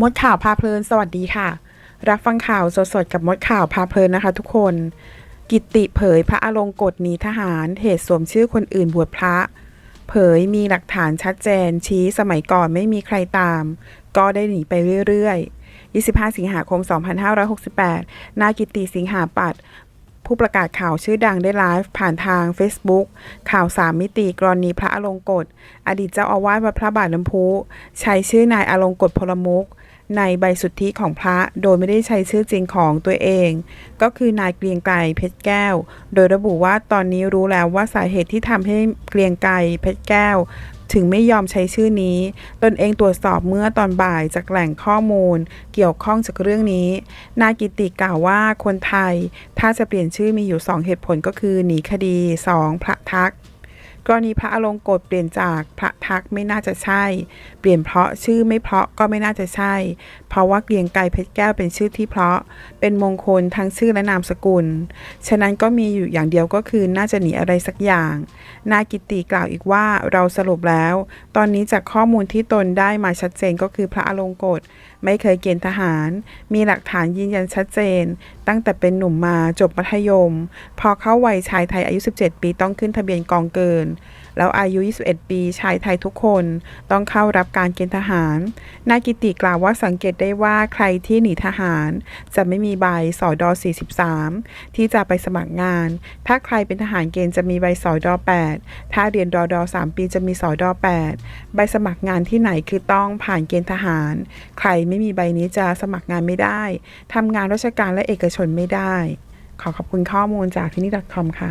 มดข่าวพาเพลิน สวัสดีค่ะ รับฟังข่าวสดๆ กับมดข่าวพาเพลินนะคะ ทุกคน กิตติเผยพระอลงกฎหนีทหาร เหตุสวมชื่อคนอื่นบวชพระ เผยมีหลักฐานชัดเจน ชี้สมัยก่อนไม่มีใครตาม ก็ได้หนีไปเรื่อยๆ 25 สิงหาคม 2568 นากิตติสิงหาปัตผู้ประกาศข่าวชื่อดังได้ไลฟ์ผ่านทาง Facebook ข่าวสามมิติกรณีพระอลงกฎ อดีตเจ้าอาวาสวัดพระบาทน้ำพุ ใช้ชื่อนายอลงกฎพลมุก ในใบสุทธิของพระโดยไม่ได้ใช้ชื่อจริงของตัวเอง ก็คือนายเกรียงไกรเพชรแก้ว โดยระบุว่าตอนนี้รู้แล้วว่าสาเหตุที่ทำให้เกรียงไกรเพชรแก้ว ถึงไม่ยอมใช้ชื่อนี้ ตนเองตรวจสอบเมื่อตอนบ่ายจากแหล่งข้อมูล เกี่ยวข้องจากเรื่องนี้ นายกิติกล่าวว่าคนไทย ถ้าจะเปลี่ยนชื่อมีอยู่ 2 เหตุผลก็คือหนีคดี 2. พระทัก กรณีพระอลงกฎเปลี่ยนจากพระทักไม่น่าจะใช่ เปลี่ยนเพราะชื่อไม่เพราะก็ไม่น่าจะใช่ เพราะว่าเกรียงไกรเพชรแก้วเป็นชื่อที่เพราะ เป็นมงคลทั้งชื่อและนามสกุล ฉะนั้นก็มีอยู่อย่างเดียวก็คือน่าจะหนีอะไรสักอย่าง นายกิติกล่าวอีกว่าเราสรุปแล้ว ตอนนี้จากข้อมูลที่ตนได้มาชัดเจนก็คือพระอลงกฎไม่เคยเกณฑ์ทหาร มีหลักฐานยืนยันชัดเจน ตั้งแต่เป็นหนุ่มมาจบมัธยม พอเข้าวัยชายไทยอายุ 17 ปีต้องขึ้นทะเบียนกองเกินแล้วอายุ 21 ปีชายไทยทุกคนต้องเข้ารับการเกณฑ์ทหาร นายกิติกล่าวว่าสังเกตได้ว่าใครที่หนีทหาร จะไม่มีใบสอดอ43 ที่จะไปสมัครงาน ถ้าใครเป็นทหารเกณฑ์จะมีใบสอดอ8ถ้าเรียนรอดอ3ปีจะมีสอดอ8ใบสมัครงานที่ไหนคือต้องผ่านเกณฑ์ทหาร ใครไม่มีใบนี้จะสมัครงานไม่ได้ทำงานราชการและเอกชนไม่ได้ ขอขอบคุณข้อมูลจากที่นี่ .com ค่ะ